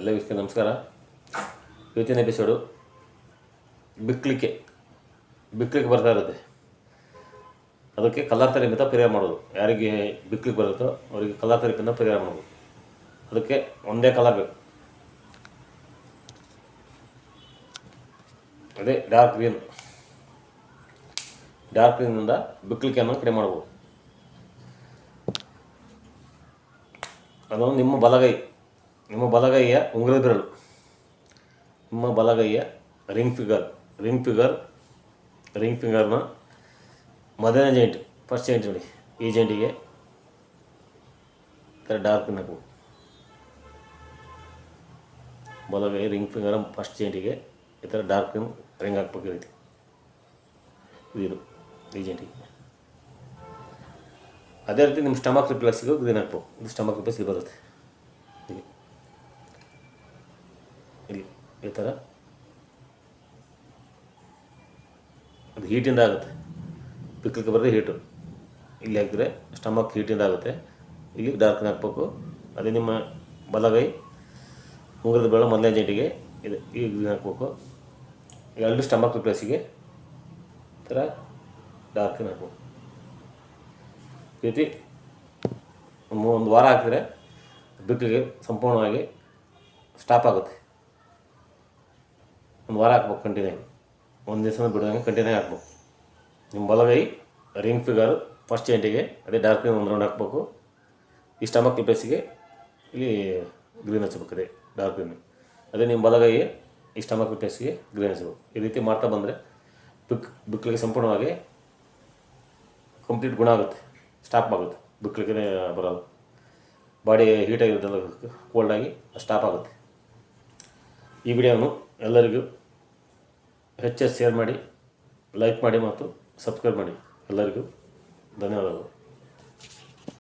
ಎಲ್ಲ ವೀಕ್ಷಕ ನಮಸ್ಕಾರ. ಇವತ್ತಿನ ಎಪಿಸೋಡು ಬಿಕ್ಲಿಕ್ಕೆ ಬಿಕ್ಲಿಕ್ಕೆ ಬರ್ತಾ ಇರುತ್ತೆ. ಅದಕ್ಕೆ ಕಲರ್ ತರಿಪಿಂದ ಪರಿಹಾರ ಮಾಡೋದು. ಯಾರಿಗೆ ಬಿಕ್ಲಿಕ್ಕೆ ಬರುತ್ತೋ ಅವರಿಗೆ ಕಲರ್ ತರಿಪಿಂದ ಪರಿಹಾರ ಮಾಡೋದು. ಅದಕ್ಕೆ ಒಂದೇ ಕಲರ್ ಬೇಕು. ಅದೇ ಡಾರ್ಕ್ ಗ್ರೀನ್ ಡಾರ್ಕ್ ಗ್ರೀನಿಂದ ಬಿಕ್ಲಿಕೆಯನ್ನು ಕಡಿಮೆ ಮಾಡ್ಬೋದು. ಅದು ನಿಮ್ಮ ಬಲಗೈ. ನಿಮ್ಮ ಬಲಗೈಯ ಉಂಗುರದ ಬೆರಳು ನಿಮ್ಮ ಬಲಗೈಯ ring finger. Ring finger, ring ಫಿಂಗರ್ನ ಮೊದಲನೇ ಜಾಯಿಂಟ್ ಫಸ್ಟ್ ಜಾಯಿಂಟ್ ನೋಡಿ. ಈ ಜಾಯಿಂಟಿಗೆ ಥರ ಡಾರ್ಕ್ ಹಾಕು ಬಲಗೈ, ರಿಂಗ್ ಫಿಂಗರ್ ಫಸ್ಟ್ ಜಾಯಿಂಟಿಗೆ ಈ ಥರ ಡಾರ್ಕ್ ರಿಂಗ್ ಹಾಕ್ಬೇಕು ರೀತಿ. ಇದು ಈ ಜಾಯಿಂಟಿಗೆ ಅದೇ ರೀತಿ ನಿಮ್ಮ ಸ್ಟಮಕ್ ರಿಪ್ಲೆಕ್ಸ್ಗೂ ಗ್ರೀನ್ ಹಾಕ್ಬೇಕು. ಇದು ಸ್ಟಮಕ್ ರಿಪ್ಲೆಕ್ಸ್ ಬರುತ್ತೆ. ಇಲ್ಲಿ, ಈ ಥರ. ಅದು ಹೀಟಿಂದ ಆಗುತ್ತೆ. ಪಿಕ್ಲಿಕ್ಕೆ ಬರೋದು ಹೀಟು. ಇಲ್ಲಿ ಹಾಕಿದರೆ ಸ್ಟಮಕ್ ಹೀಟಿಂದ ಆಗುತ್ತೆ. ಇಲ್ಲಿ ಡಾರ್ಕ್ನ ಹಾಕ್ಬೇಕು ಅದೇ ನಿಮ್ಮ ಬಲಗೈ ಉಂಗುರದ ಬೆಳ ಮೊದಲನೇ ಜಂಟಿಗೆ ಇದು. ಈ ಹಾಕ್ಬೇಕು. ಎರಡು ಸ್ಟಮಕ್ ಪ್ಲೇಸಿಗೆ ಈ ಥರ ಡಾರ್ಕ್ನ ಹಾಕ್ಬೇಕು ಈ ರೀತಿ ಒಂದು ಒಂದು ವಾರ ಹಾಕಿದರೆ ಬಿಕ್ಕಿಗೆ ಸಂಪೂರ್ಣವಾಗಿ ಸ್ಟಾಪ್ ಆಗುತ್ತೆ. ಒಂದು ವಾರ ಹಾಕ್ಬೇಕು ಕಂಟಿನ್ಯೂ ಒಂದು ದಿವಸ ಬಿಡೋದಂಗೆ ಕಂಟಿನ್ಯೂ ಹಾಕ್ಬೇಕು. ನಿಮ್ಮ ಬಲಗೈ ರಿಂಗ್ ಫಿಗರ್ ಫಸ್ಟ್ ಜಾಯಿಂಟಿಗೆ ಅದೇ ಡಾರ್ಕ್ ಒಂದು ರೌಂಡ್ ಹಾಕ್ಬೇಕು. ಈ ಸ್ಟಮಕ್ ಪ್ಲೇಸಿಗೆ ಇಲ್ಲಿ ಗ್ರೀನ್ ಹಚ್ಚಬೇಕು ಅದೇ ಡಾರ್ಕ್ ಗ್ರೀನ್ ಅದೇ ನಿಮ್ಮ ಬಲಗೈ ಈ ಸ್ಟಮಕ್ ಪ್ಲೇಸಿಗೆ ಗ್ರೀನ್ ಹಚ್ಚಬೇಕು ಈ ರೀತಿ ಮಾಡ್ತಾ ಬಂದರೆ ಬಿಕ್, ಬಿಕ್ಲಿಗೆ ಸಂಪೂರ್ಣವಾಗಿ ಕಂಪ್ಲೀಟ್ ಗುಣ ಆಗುತ್ತೆ. ಸ್ಟಾಪ್ ಆಗುತ್ತೆ. ಬಿಕ್ಕಲಿಗೆ ಬರೋದು. ಬಾಡಿ ಹೀಟ್ ಆಗಿರುತ್ತಲ್ಲ ಕೋಲ್ಡಾಗಿ ಸ್ಟಾಪ್ ಆಗುತ್ತೆ. ಈ ವಿಡಿಯೋನು ಎಲ್ಲರಿಗೂ ಹೆಚ್ಚು ಶೇರ್ ಮಾಡಿ ಲೈಕ್ ಮಾಡಿ ಮತ್ತು ಸಬ್ಸ್ಕ್ರೈಬ್ ಮಾಡಿ. ಎಲ್ಲರಿಗೂ ಧನ್ಯವಾದಗಳು.